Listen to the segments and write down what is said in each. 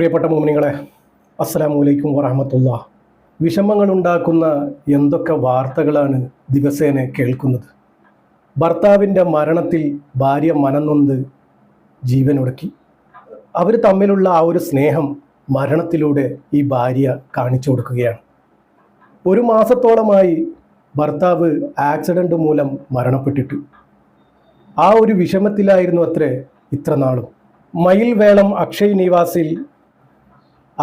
പ്രിയപ്പെട്ട മോമിനികളെ അസ്സലാമു അലൈക്കും വറഹമത്തുള്ള. വിഷമങ്ങളുണ്ടാക്കുന്ന എന്തൊക്കെ വാർത്തകളാണ് ദിവസേന കേൾക്കുന്നത്? ഭർത്താവിന്റെ മരണത്തിൽ ഭാര്യ മനംനൊന്ത് ജീവനൊടുക്കി അവർ തമ്മിലുള്ള ആ ഒരു സ്നേഹം മരണത്തിലൂടെ ഈ ഭാര്യ കാണിച്ചു കൊടുക്കുകയാണ്. ഒരു മാസത്തോളമായി ഭർത്താവ് ആക്സിഡന്റ് മൂലം മരണപ്പെട്ടിട്ടു. ആ ഒരു വിഷമത്തിലായിരുന്നു അത്രേ ഇത്ര നാളും. മയിൽവേളം അക്ഷയ് നിവാസിൽ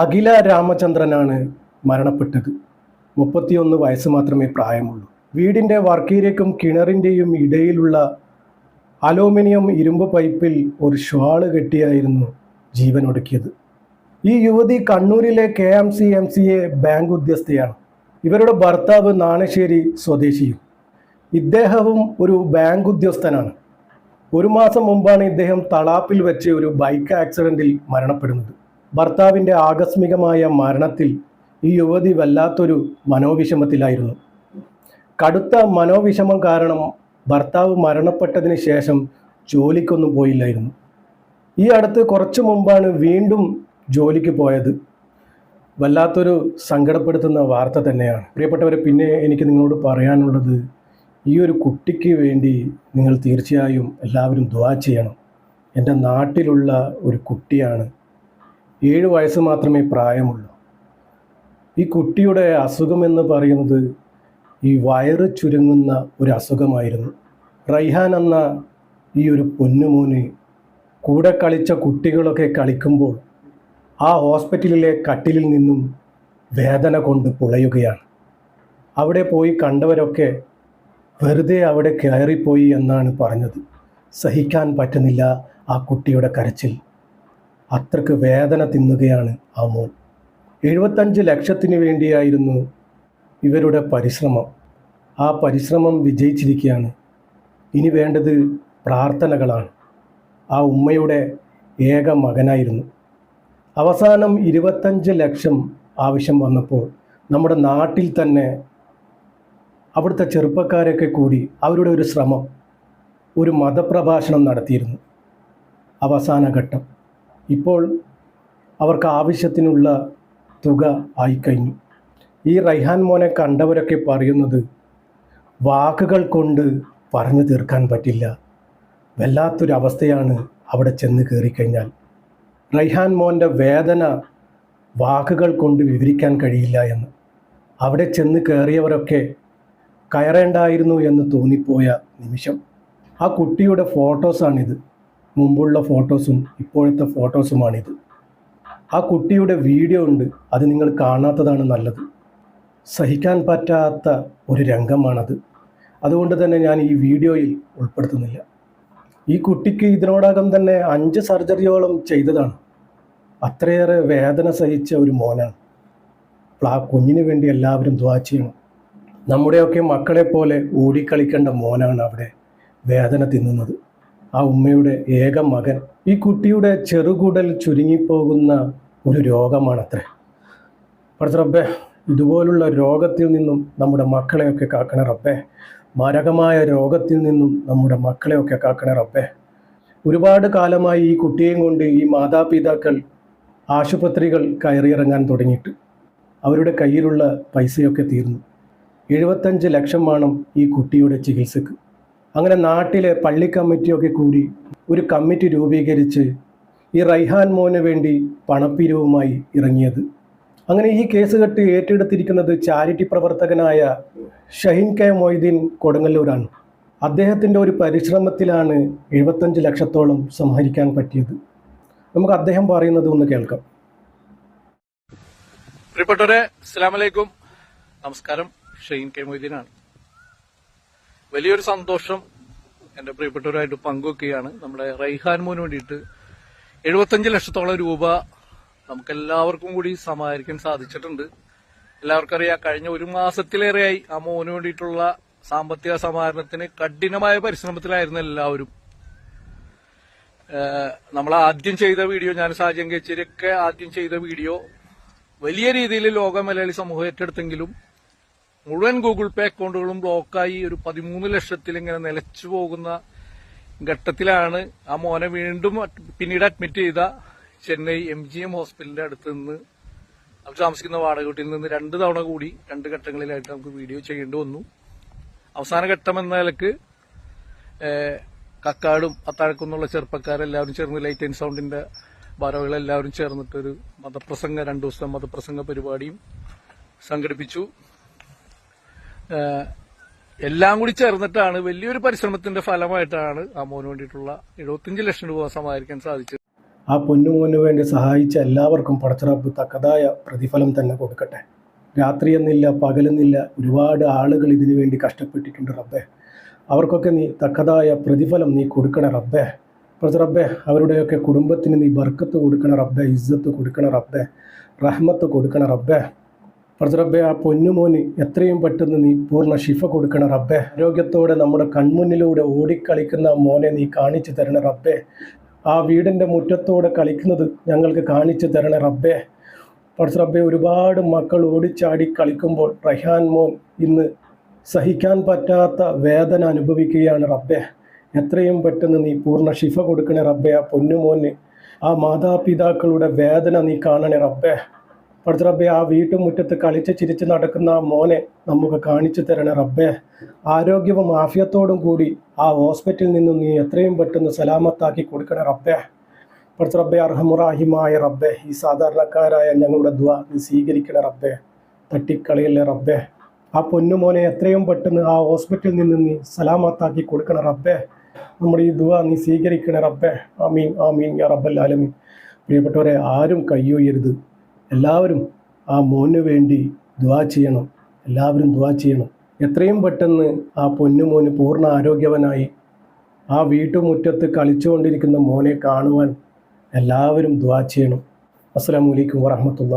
അഖില രാമചന്ദ്രനാണ് മരണപ്പെട്ടത്. മുപ്പത്തിയൊന്ന് വയസ്സ് മാത്രമേ പ്രായമുള്ളൂ. വീടിന്റെ വർക്കീരയ്ക്കും കിണറിന്റെയും ഇടയിലുള്ള അലൂമിനിയം ഇരുമ്പ് പൈപ്പിൽ ഒരു ഷാൾ കെട്ടിയായിരുന്നു ജീവൻ ഒടുക്കിയത് ഈ യുവതി കണ്ണൂരിലെ K M C M C A bank ഉദ്യോഗസ്ഥയാണ്. ഇവരുടെ ഭർത്താവ് നാണശ്ശേരി സ്വദേശിയും. ഇദ്ദേഹവും ഒരു ബാങ്ക് ഉദ്യോഗസ്ഥനാണ്. ഒരു മാസം മുമ്പാണ് ഇദ്ദേഹം തളാപ്പിൽ വെച്ച് ഒരു ബൈക്ക് ആക്സിഡന്റിൽ മരണപ്പെടുന്നത്. ഭർത്താവിന്റെ ആകസ്മികമായ മരണത്തിൽ ഈ യുവതി വല്ലാത്തൊരു മനോവിഷമത്തിലായിരുന്നു. കടുത്ത മനോവിഷമം കാരണം ഭർത്താവ് മരണപ്പെട്ടതിന് ശേഷം ജോലിക്കൊന്നും പോയില്ലായിരുന്നു. ഈ അടുത്ത് കുറച്ചു മുമ്പാണ് വീണ്ടും ജോലിക്ക് പോയത്. വല്ലാത്തൊരു സങ്കടപ്പെടുത്തുന്ന വാർത്ത തന്നെയാണ്. പ്രിയപ്പെട്ടവരെ പിന്നെ എനിക്ക് നിങ്ങളോട് പറയാനുള്ളത് ഈ ഒരു കുട്ടിക്ക് വേണ്ടി നിങ്ങൾ തീർച്ചയായും എല്ലാവരും ദ്വാ ചെയ്യണം. എന്റെ നാട്ടിലുള്ള ഒരു കുട്ടിയാണ് ഏഴ് വയസ്സ് മാത്രമേ പ്രായമുള്ളൂ. ഈ കുട്ടിയുടെ അസുഖമെന്ന് പറയുന്നത് ഈ വയറ് ചുരുങ്ങുന്ന ഒരു അസുഖമായിരുന്നു. റൈഹാൻ എന്ന ഈ ഒരു പൊന്നുമോന് കൂടെ കളിച്ച കുട്ടികളൊക്കെ കളിക്കുമ്പോൾ ആ ഹോസ്പിറ്റലിലെ കട്ടിലിൽ നിന്നും വേദന കൊണ്ട് പുളയുകയാണ്. അവിടെ പോയി കണ്ടവരൊക്കെ വെറുതെ അവിടെ കയറിപ്പോയി എന്നാണ് പറഞ്ഞത്. സഹിക്കാൻ പറ്റുന്നില്ല ആ കുട്ടിയുടെ കരച്ചിൽ. അത്രയ്ക്ക് വേദന തിന്നുകയാണ് ആ മോൻ. എഴുപത്തഞ്ച് ലക്ഷത്തിന് വേണ്ടിയായിരുന്നു ഇവരുടെ പരിശ്രമം. ആ പരിശ്രമം വിജയിച്ചിരിക്കുകയാണ്. ഇനി വേണ്ടത് പ്രാർത്ഥനകളാണ്. ആ ഉമ്മയുടെ ഏക മകനായിരുന്നു. അവസാനം ഇരുപത്തഞ്ച് ലക്ഷം ആവശ്യം വന്നപ്പോൾ നമ്മുടെ നാട്ടിൽ തന്നെ അവിടുത്തെ ചെറുപ്പക്കാരൊക്കെ കൂടി അവരുടെ ഒരു ശ്രമം ഒരു മതപ്രഭാഷണം നടത്തിയിരുന്നു. അവസാന ഘട്ടം. ഇപ്പോൾ അവർക്ക് ആവശ്യത്തിനുള്ള തുക ആയിക്കഴിഞ്ഞു. ഈ റൈഹാൻ മോനെ കണ്ടവരൊക്കെ പറയുന്നത് വാക്കുകൾ കൊണ്ട് പറഞ്ഞു തീർക്കാൻ പറ്റില്ല. വല്ലാത്തൊരവസ്ഥയാണ് അവിടെ ചെന്ന് കയറിക്കഴിഞ്ഞാൽ റൈഹാൻ മോന്റെ വേദന വാക്കുകൾ കൊണ്ട് വിവരിക്കാൻ കഴിയില്ല എന്ന്. അവിടെ ചെന്ന് കയറിയവരൊക്കെ കയറേണ്ടായിരുന്നു എന്ന് തോന്നിപ്പോയ നിമിഷം. ആ കുട്ടിയുടെ ഫോട്ടോസാണിത്. മുമ്പുള്ള ഫോട്ടോസും ഇപ്പോഴത്തെ ഫോട്ടോസുമാണിത്. ആ കുട്ടിയുടെ വീഡിയോ ഉണ്ട് അത് നിങ്ങൾ കാണാത്തതാണ് നല്ലത്. സഹിക്കാൻ പറ്റാത്ത ഒരു രംഗമാണത്. അതുകൊണ്ട് തന്നെ ഞാൻ ഈ വീഡിയോയിൽ ഉൾപ്പെടുത്തുന്നില്ല. ഈ കുട്ടിക്ക് ഇതിനോടകം തന്നെ അഞ്ച് സർജറിയോളം ചെയ്തതാണ്. അത്രയേറെ വേദന സഹിച്ച ഒരു മോനാണ്. അപ്പോൾ ആ കുഞ്ഞിന് വേണ്ടി എല്ലാവരും ദ്വാ ചെയ്യണം. നമ്മുടെയൊക്കെ മക്കളെ പോലെ ഓടിക്കളിക്കേണ്ട മോനാണ് അവിടെ വേദന തിന്നുന്നത്. ആ ഉമ്മയുടെ ഏക മകൻ. ഈ കുട്ടിയുടെ ചെറുകുടൽ ചുരുങ്ങിപ്പോകുന്ന ഒരു രോഗമാണത്രേ. പഠിച്ച ഇതുപോലുള്ള രോഗത്തിൽ നിന്നും നമ്മുടെ മക്കളെയൊക്കെ കാക്കണ റബ്ബേ. മാരകമായ രോഗത്തിൽ നിന്നും നമ്മുടെ മക്കളെയൊക്കെ കാക്കണ റബ്ബേ. ഒരുപാട് കാലമായി ഈ കുട്ടിയെയും കൊണ്ട് ഈ മാതാപിതാക്കൾ ആശുപത്രികൾ കയറിയിറങ്ങാൻ തുടങ്ങിയിട്ട് അവരുടെ കയ്യിലുള്ള പൈസയൊക്കെ തീർന്നു. എഴുപത്തഞ്ച് ലക്ഷം വേണം ഈ കുട്ടിയുടെ ചികിത്സക്ക്. അങ്ങനെ നാട്ടിലെ പള്ളി കമ്മിറ്റിയൊക്കെ കൂടി ഒരു കമ്മിറ്റി രൂപീകരിച്ച് ഈ റൈഹാൻ മോന് വേണ്ടി പണപ്പിരിവുമായി ഇറങ്ങിയത്. അങ്ങനെ ഈ കേസ് കെട്ട് ഏറ്റെടുത്തിരിക്കുന്നത് ചാരിറ്റി പ്രവർത്തകനായ ഷഹീൻ കെ മൊയ്തീൻ കൊടുങ്ങല്ലൂരാണ്. അദ്ദേഹത്തിന്റെ ഒരു പരിശ്രമത്തിലാണ് എഴുപത്തഞ്ച് ലക്ഷത്തോളം സംഹരിക്കാൻ പറ്റിയത്. നമുക്ക് അദ്ദേഹം പറയുന്നത് ഒന്ന് കേൾക്കാം. പ്രിയപ്പെട്ടവരെ അസ്സലാമലൈക്കും നമസ്കാരം. ഷെയ്ൻ കെ മൊയ്തീനാണ്. വലിയൊരു സന്തോഷം എന്റെ പ്രിയപ്പെട്ടവരായിട്ട് പങ്കുവെക്കുകയാണ്. നമ്മുടെ റൈഹാൻ മോന് വേണ്ടിയിട്ട് എഴുപത്തഞ്ച് ലക്ഷത്തോളം രൂപ നമുക്കെല്ലാവർക്കും കൂടി സമാഹരിക്കാൻ സാധിച്ചിട്ടുണ്ട്. എല്ലാവർക്കും അറിയാം കഴിഞ്ഞ ഒരു മാസത്തിലേറെയായി ആ മോന് വേണ്ടിയിട്ടുള്ള സാമ്പത്തിക സമാഹരണത്തിന് കഠിനമായ പരിശ്രമത്തിലായിരുന്നു എല്ലാവരും. നമ്മൾ ആദ്യം ചെയ്ത വീഡിയോ ഞാൻ സാജൻ കച്ചേരിയൊക്കെ ആദ്യം ചെയ്ത വീഡിയോ വലിയ രീതിയിൽ ലോക മലയാളി സമൂഹം ഏറ്റെടുത്തെങ്കിലും മുഴുവൻ ഗൂഗിൾ പേ അക്കൗണ്ടുകളും ബ്ലോക്കായി ഒരു പതിമൂന്ന് ലക്ഷത്തിൽ ഇങ്ങനെ നിലച്ചു പോകുന്ന ഘട്ടത്തിലാണ് ആ മോനെ വീണ്ടും പിന്നീട് അഡ്മിറ്റ് ചെയ്ത ചെന്നൈ എം ജി എം ഹോസ്പിറ്റലിന്റെ അടുത്ത് നിന്ന് അവർ താമസിക്കുന്ന വാടകവീട്ടിൽ നിന്ന് രണ്ട് തവണ കൂടി രണ്ട് ഘട്ടങ്ങളിലായിട്ട് നമുക്ക് വീഡിയോ ചെയ്യേണ്ടി വന്നു. അവസാന ഘട്ടം എന്ന നിലയ്ക്ക് കക്കാടും അത്താഴക്കുന്നുള്ള ചെറുപ്പക്കാരെല്ലാവരും ചേർന്ന് ലൈറ്റ് ആൻഡ് സൗണ്ടിന്റെ ഭാരവാഹികളെല്ലാവരും ചേർന്നിട്ടൊരു മതപ്രസംഗ രണ്ടു ദിവസം മതപ്രസംഗ പരിപാടിയും സംഘടിപ്പിച്ചു. എല്ലാം കൂടി ചേർന്നിട്ടാണ് വലിയൊരു പരിശ്രമത്തിന്റെ ഫലമായിട്ടാണ് ആ മോന് വേണ്ടിയിട്ടുള്ള എഴുപത്തിയഞ്ച് ലക്ഷം രൂപ സമാഹരിക്കാൻ സാധിച്ചത്. ആ പൊന്നുമോന് വേണ്ടി സഹായിച്ച എല്ലാവർക്കും പടച്ചിറപ്പ് തക്കതായ പ്രതിഫലം തന്നെ കൊടുക്കട്ടെ. രാത്രി എന്നില്ല പകലെന്നില്ല ഒരുപാട് ആളുകൾ ഇതിനു വേണ്ടി കഷ്ടപ്പെട്ടിട്ടുണ്ട് റബ്ബേ. അവർക്കൊക്കെ നീ തക്കതായ പ്രതിഫലം നീ കൊടുക്കണ റബ്ബേ. റബ്ബെ അവരുടെയൊക്കെ കുടുംബത്തിന് നീ ബർക്കത്ത് കൊടുക്കണ റബ്ബെ ഇസ്സത്ത് കൊടുക്കണ റബ്ബെ റഹ്മത്ത് കൊടുക്കണ റബ്ബേ. പടച്ചിറബ്ബേ ആ പൊന്നുമോന് എത്രയും പെട്ടെന്ന് നീ പൂർണ ശിഫ കൊടുക്കണ റബ്ബെ. ആരോഗ്യത്തോടെ നമ്മുടെ കൺമുന്നിലൂടെ ഓടിക്കളിക്കുന്ന മോനെ നീ കാണിച്ചു തരണ റബ്ബെ. ആ വീടിന്റെ മുറ്റത്തോടെ കളിക്കുന്നത് ഞങ്ങൾക്ക് കാണിച്ചു തരണേ റബ്ബെ. പഠിച്ച റബ്ബേ ഒരുപാട് മക്കൾ ഓടിച്ചാടി കളിക്കുമ്പോൾ റഹാൻ മോൻ ഇന്ന് സഹിക്കാൻ പറ്റാത്ത വേദന അനുഭവിക്കുകയാണ് റബ്ബെ. എത്രയും പെട്ടെന്ന് നീ പൂർണ ശിഫ കൊടുക്കണേ റബ്ബെ. ആ പൊന്നുമോന് ആ മാതാപിതാക്കളുടെ വേദന നീ കാണണേ റബ്ബേ. പഠിച്ച റബ്ബെ ആ വീട്ടുമുറ്റത്ത് കളിച്ച് ചിരിച്ച് നടക്കുന്ന ആ മോനെ നമുക്ക് കാണിച്ചു തരണേ റബ്ബേ. ആരോഗ്യവും ആഫിയത്തോടും കൂടി ആ ഹോസ്പിറ്റലിൽ നിന്നും നീ എത്രയും പെട്ടെന്ന് സലാമത്താക്കി കൊടുക്കണേ റബ്ബേ. പഠിച്ച റബ്ബെ അർഹമുറാഹിമായ റബ്ബെ ഈ സാധാരണക്കാരായ ഞങ്ങളുടെ ദ്വ നീ സ്വീകരിക്കണേ റബ്ബെ. തട്ടിക്കളിയല്ലേ റബ്ബെ. ആ പൊന്നുമോനെ എത്രയും പെട്ടെന്ന് ആ ഹോസ്പിറ്റലിൽ നിന്ന് നീ സലാമത്താക്കി കൊടുക്കണേ റബ്ബേ. നമ്മുടെ ഈ ദുവ നീ സ്വീകരിക്കണേ റബ്ബേ. ആമീൻ ആമീൻ യാ റബ്ബൽ ആലമീൻ. പ്രിയപ്പെട്ടവരെ ആരും കയ്യൊയ്യരുത് എല്ലാവരും ആ മോന് വേണ്ടി ദ്വാ ചെയ്യണം. എല്ലാവരും ദ്വാ ചെയ്യണം. എത്രയും പെട്ടെന്ന് ആ പൊന്നുമോന് പൂർണ ആരോഗ്യവനായി ആ വീട്ടുമുറ്റത്ത് കളിച്ചുകൊണ്ടിരിക്കുന്ന മോനെ കാണുവാൻ എല്ലാവരും ദ്വാ ചെയ്യണം. അസ്സലാമു അലൈക്കും വറഹമത്തുള്ള